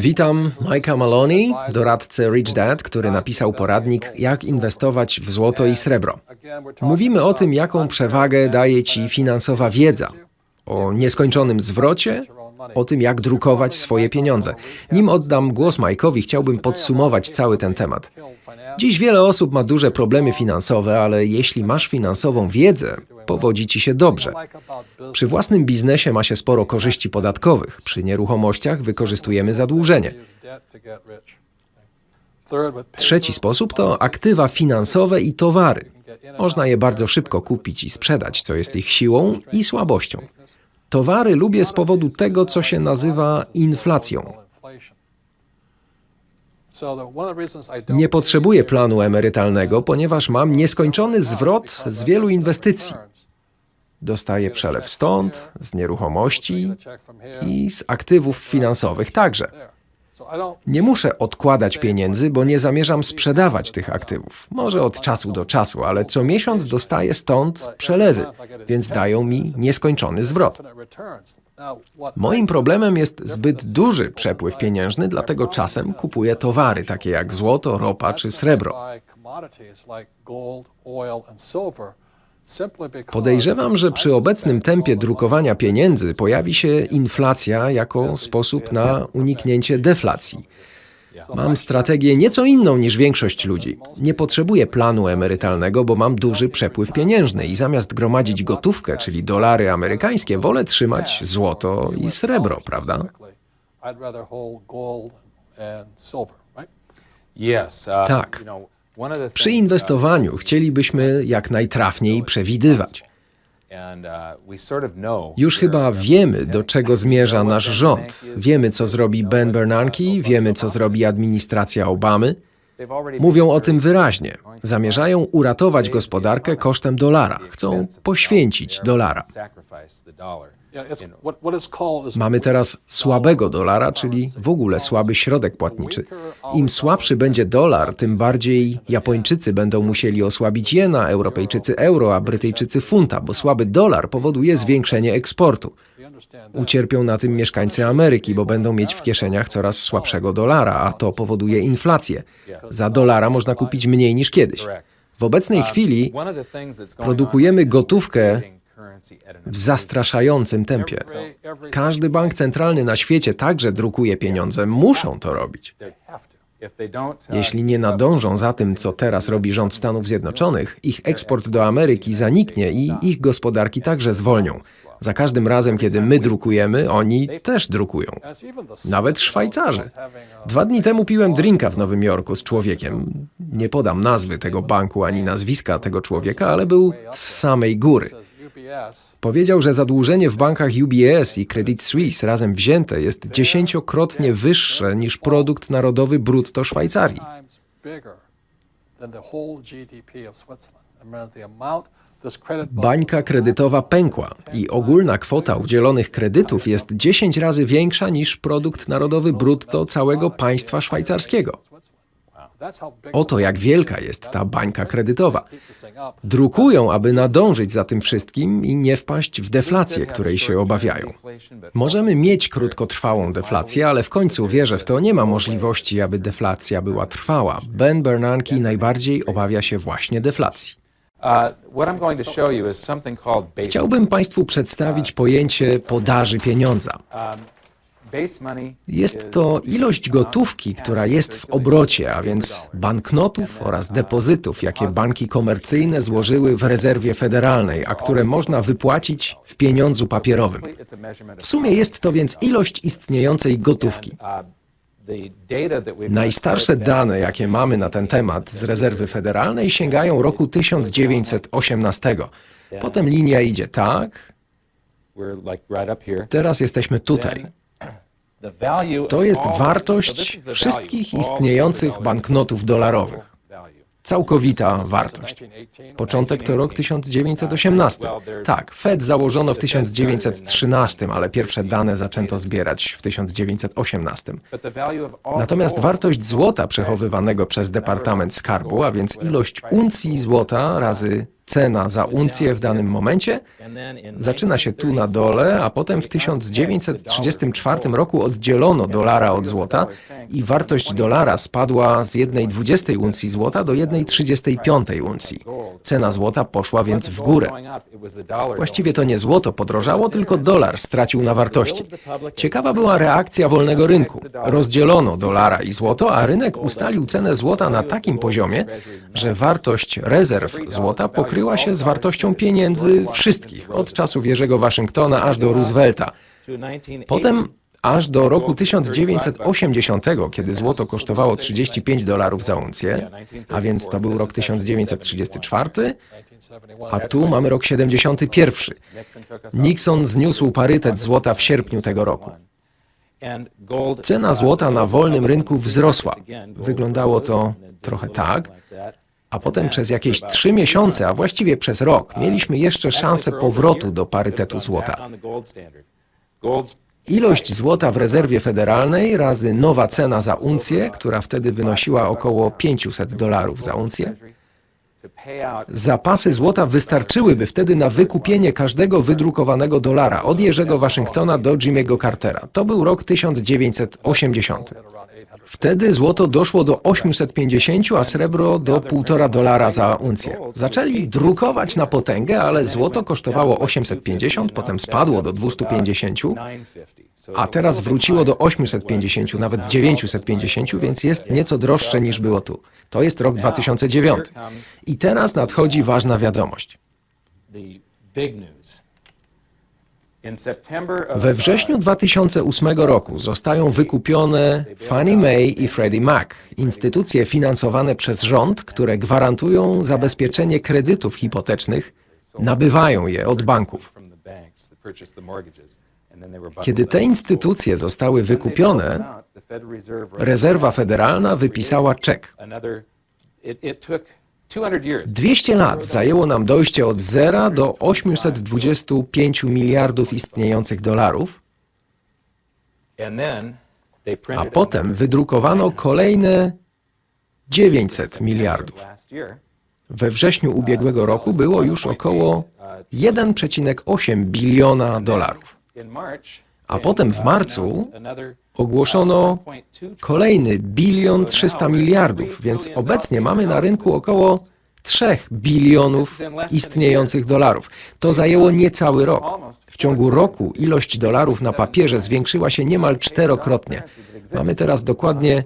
Witam Mike'a Maloney, doradcę Rich Dad, który napisał poradnik Jak inwestować w złoto i srebro. Mówimy o tym, jaką przewagę daje ci finansowa wiedza, o nieskończonym zwrocie, o tym, jak drukować swoje pieniądze. Nim oddam głos Mike'owi, chciałbym podsumować cały ten temat. Dziś wiele osób ma duże problemy finansowe, ale jeśli masz finansową wiedzę, powodzi ci się dobrze. Przy własnym biznesie ma się sporo korzyści podatkowych. Przy nieruchomościach wykorzystujemy zadłużenie. Trzeci sposób to aktywa finansowe i towary. Można je bardzo szybko kupić i sprzedać, co jest ich siłą i słabością. Towary lubię z powodu tego, co się nazywa inflacją. Nie potrzebuję planu emerytalnego, ponieważ mam nieskończony zwrot z wielu inwestycji. Dostaję przelew stąd, z nieruchomości i z aktywów finansowych także. Nie muszę odkładać pieniędzy, bo nie zamierzam sprzedawać tych aktywów. Może od czasu do czasu, ale co miesiąc dostaję stąd przelewy, więc dają mi nieskończony zwrot. Moim problemem jest zbyt duży przepływ pieniężny, dlatego czasem kupuję towary takie jak złoto, ropa czy srebro. Podejrzewam, że przy obecnym tempie drukowania pieniędzy pojawi się inflacja jako sposób na uniknięcie deflacji. Mam strategię nieco inną niż większość ludzi. Nie potrzebuję planu emerytalnego, bo mam duży przepływ pieniężny i zamiast gromadzić gotówkę, czyli dolary amerykańskie, wolę trzymać złoto i srebro, prawda? Tak. Przy inwestowaniu chcielibyśmy jak najtrafniej przewidywać. Już chyba wiemy, do czego zmierza nasz rząd. Wiemy, co zrobi Ben Bernanke, wiemy, co zrobi administracja Obamy. Mówią o tym wyraźnie. Zamierzają uratować gospodarkę kosztem dolara. Chcą poświęcić dolara. Mamy teraz słabego dolara, czyli w ogóle słaby środek płatniczy. Im słabszy będzie dolar, tym bardziej Japończycy będą musieli osłabić jena, Europejczycy euro, a Brytyjczycy funta, bo słaby dolar powoduje zwiększenie eksportu. Ucierpią na tym mieszkańcy Ameryki, bo będą mieć w kieszeniach coraz słabszego dolara, a to powoduje inflację. Za dolara można kupić mniej niż kiedyś. W obecnej chwili produkujemy gotówkę w zastraszającym tempie. Każdy bank centralny na świecie także drukuje pieniądze, muszą to robić. Jeśli nie nadążą za tym, co teraz robi rząd Stanów Zjednoczonych, ich eksport do Ameryki zaniknie i ich gospodarki także zwolnią. Za każdym razem, kiedy my drukujemy, oni też drukują. Nawet Szwajcarzy. Dwa dni temu piłem drinka w Nowym Jorku z człowiekiem. Nie podam nazwy tego banku ani nazwiska tego człowieka, ale był z samej góry. Powiedział, że zadłużenie w bankach UBS i Credit Suisse razem wzięte jest dziesięciokrotnie wyższe niż produkt narodowy brutto Szwajcarii. Bańka kredytowa pękła i ogólna kwota udzielonych kredytów jest 10 razy większa niż produkt narodowy brutto całego państwa szwajcarskiego. Oto jak wielka jest ta bańka kredytowa. Drukują, aby nadążyć za tym wszystkim i nie wpaść w deflację, której się obawiają. Możemy mieć krótkotrwałą deflację, ale w końcu wierzę w to, nie ma możliwości, aby deflacja była trwała. Ben Bernanke najbardziej obawia się właśnie deflacji. Chciałbym Państwu przedstawić pojęcie podaży pieniądza. Jest to ilość gotówki, która jest w obrocie, a więc banknotów oraz depozytów, jakie banki komercyjne złożyły w rezerwie federalnej, a które można wypłacić w pieniądzu papierowym. W sumie jest to więc ilość istniejącej gotówki. Najstarsze dane, jakie mamy na ten temat z rezerwy federalnej, sięgają roku 1918. Potem linia idzie tak, teraz jesteśmy tutaj. To jest wartość wszystkich istniejących banknotów dolarowych. Całkowita wartość. Początek to rok 1918. Tak, Fed założono w 1913, ale pierwsze dane zaczęto zbierać w 1918. Natomiast wartość złota przechowywanego przez Departament Skarbu, a więc ilość uncji złota razy cena za uncję w danym momencie, zaczyna się tu na dole, a potem w 1934 roku oddzielono dolara od złota i wartość dolara spadła z 1,20 uncji złota do 1,35 uncji. Cena złota poszła więc w górę. Właściwie to nie złoto podrożało, tylko dolar stracił na wartości. Ciekawa była reakcja wolnego rynku. Rozdzielono dolara i złoto, a rynek ustalił cenę złota na takim poziomie, że wartość rezerw złota pokryła się z wartością pieniędzy wszystkich, od czasów Jerzego Waszyngtona aż do Roosevelta. Potem aż do roku 1980, kiedy złoto kosztowało 35 dolarów za uncję, a więc to był rok 1934, a tu mamy rok 71. Nixon zniósł parytet złota w sierpniu tego roku. Cena złota na wolnym rynku wzrosła. Wyglądało to trochę tak, a potem przez jakieś trzy miesiące, a właściwie przez rok, mieliśmy jeszcze szansę powrotu do parytetu złota. Ilość złota w rezerwie federalnej razy nowa cena za uncję, która wtedy wynosiła około 500 dolarów za uncję, Zapasy złota wystarczyłyby wtedy na wykupienie każdego wydrukowanego dolara od Jerzego Waszyngtona do Jimmy'ego Cartera. To był rok 1980. Wtedy złoto doszło do 850, a srebro do 1,5 dolara za uncję. Zaczęli drukować na potęgę, ale złoto kosztowało 850, potem spadło do 250, a teraz wróciło do 850, nawet 950, więc jest nieco droższe niż było tu. To jest rok 2009. I teraz nadchodzi ważna wiadomość. We wrześniu 2008 roku zostają wykupione Fannie Mae i Freddie Mac, instytucje finansowane przez rząd, które gwarantują zabezpieczenie kredytów hipotecznych, nabywają je od banków. Kiedy te instytucje zostały wykupione, rezerwa federalna wypisała czek. 200 lat zajęło nam dojście od zera do 825 miliardów istniejących dolarów, a potem wydrukowano kolejne 900 miliardów. We wrześniu ubiegłego roku było już około 1,8 biliona dolarów. A potem w marcu ogłoszono kolejny bilion 300 miliardów, więc obecnie mamy na rynku około 3 bilionów istniejących dolarów. To zajęło niecały rok. W ciągu roku ilość dolarów na papierze zwiększyła się niemal czterokrotnie. Mamy teraz dokładnie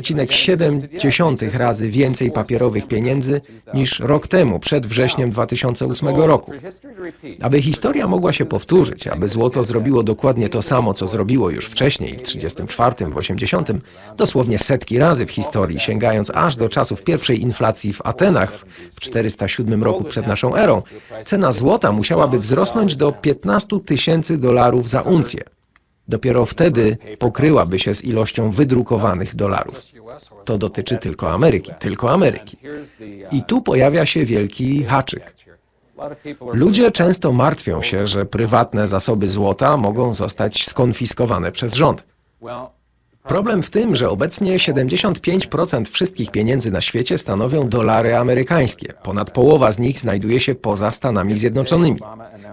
3,7 razy więcej papierowych pieniędzy niż rok temu, przed wrześniem 2008 roku. Aby historia mogła się powtórzyć, aby złoto zrobiło dokładnie to samo, co zrobiło już wcześniej, w 34, w 80, dosłownie setki razy w historii, sięgając aż do czasów pierwszej inflacji w Atenach w 407 roku przed naszą erą, cena złota musiałaby wzrosnąć do 15 tysięcy dolarów za uncję. Dopiero wtedy pokryłaby się z ilością wydrukowanych dolarów. To dotyczy tylko Ameryki, tylko Ameryki. I tu pojawia się wielki haczyk. Ludzie często martwią się, że prywatne zasoby złota mogą zostać skonfiskowane przez rząd. Problem w tym, że obecnie 75% wszystkich pieniędzy na świecie stanowią dolary amerykańskie. Ponad połowa z nich znajduje się poza Stanami Zjednoczonymi.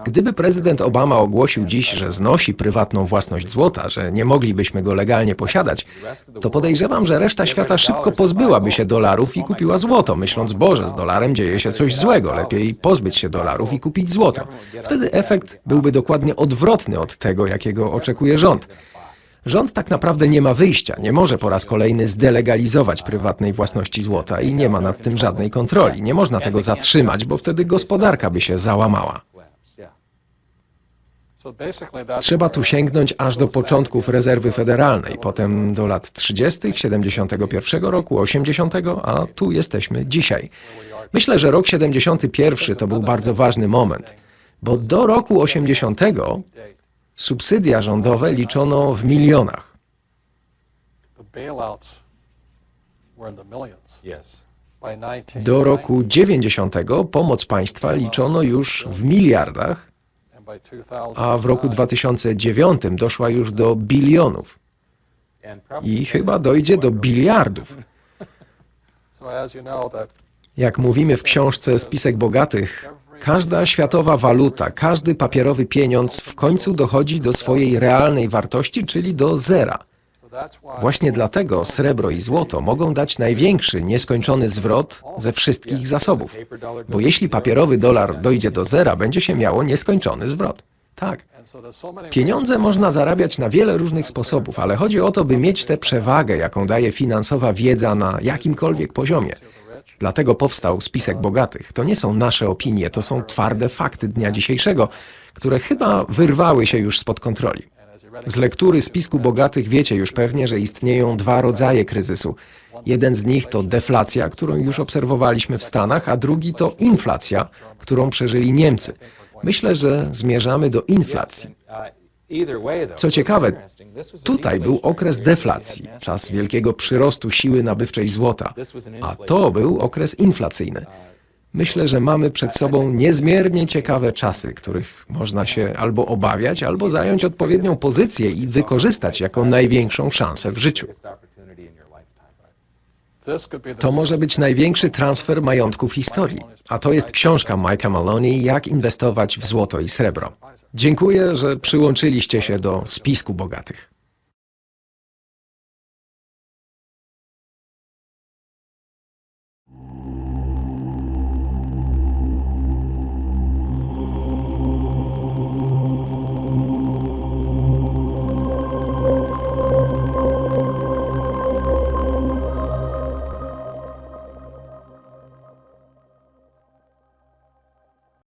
Gdyby prezydent Obama ogłosił dziś, że znosi prywatną własność złota, że nie moglibyśmy go legalnie posiadać, to podejrzewam, że reszta świata szybko pozbyłaby się dolarów i kupiła złoto, myśląc, Boże, z dolarem dzieje się coś złego, lepiej pozbyć się dolarów i kupić złoto. Wtedy efekt byłby dokładnie odwrotny od tego, jakiego oczekuje rząd. Rząd tak naprawdę nie ma wyjścia, nie może po raz kolejny zdelegalizować prywatnej własności złota i nie ma nad tym żadnej kontroli. Nie można tego zatrzymać, bo wtedy gospodarka by się załamała. Trzeba tu sięgnąć aż do początków rezerwy federalnej, potem do lat 30., 71 roku, 80., a tu jesteśmy dzisiaj. Myślę, że rok 71 to był bardzo ważny moment, bo do roku 80 subsydia rządowe liczono w milionach. Do roku 90 pomoc państwa liczono już w miliardach, a w roku 2009 doszła już do bilionów. I chyba dojdzie do biliardów. Jak mówimy w książce Spisek Bogatych, każda światowa waluta, każdy papierowy pieniądz w końcu dochodzi do swojej realnej wartości, czyli do zera. Właśnie dlatego srebro i złoto mogą dać największy, nieskończony zwrot ze wszystkich zasobów. Bo jeśli papierowy dolar dojdzie do zera, będzie się miało nieskończony zwrot. Tak. Pieniądze można zarabiać na wiele różnych sposobów, ale chodzi o to, by mieć tę przewagę, jaką daje finansowa wiedza na jakimkolwiek poziomie. Dlatego powstał spisek bogatych. To nie są nasze opinie, to są twarde fakty dnia dzisiejszego, które chyba wyrwały się już spod kontroli. Z lektury spisku bogatych wiecie już pewnie, że istnieją dwa rodzaje kryzysu. Jeden z nich to deflacja, którą już obserwowaliśmy w Stanach, a drugi to inflacja, którą przeżyli Niemcy. Myślę, że zmierzamy do inflacji. Co ciekawe, tutaj był okres deflacji, czas wielkiego przyrostu siły nabywczej złota, a to był okres inflacyjny. Myślę, że mamy przed sobą niezmiernie ciekawe czasy, których można się albo obawiać, albo zająć odpowiednią pozycję i wykorzystać jako największą szansę w życiu. To może być największy transfer majątku w historii, a to jest książka Mike'a Maloney Jak inwestować w złoto i srebro. Dziękuję, że przyłączyliście się do spisku bogatych.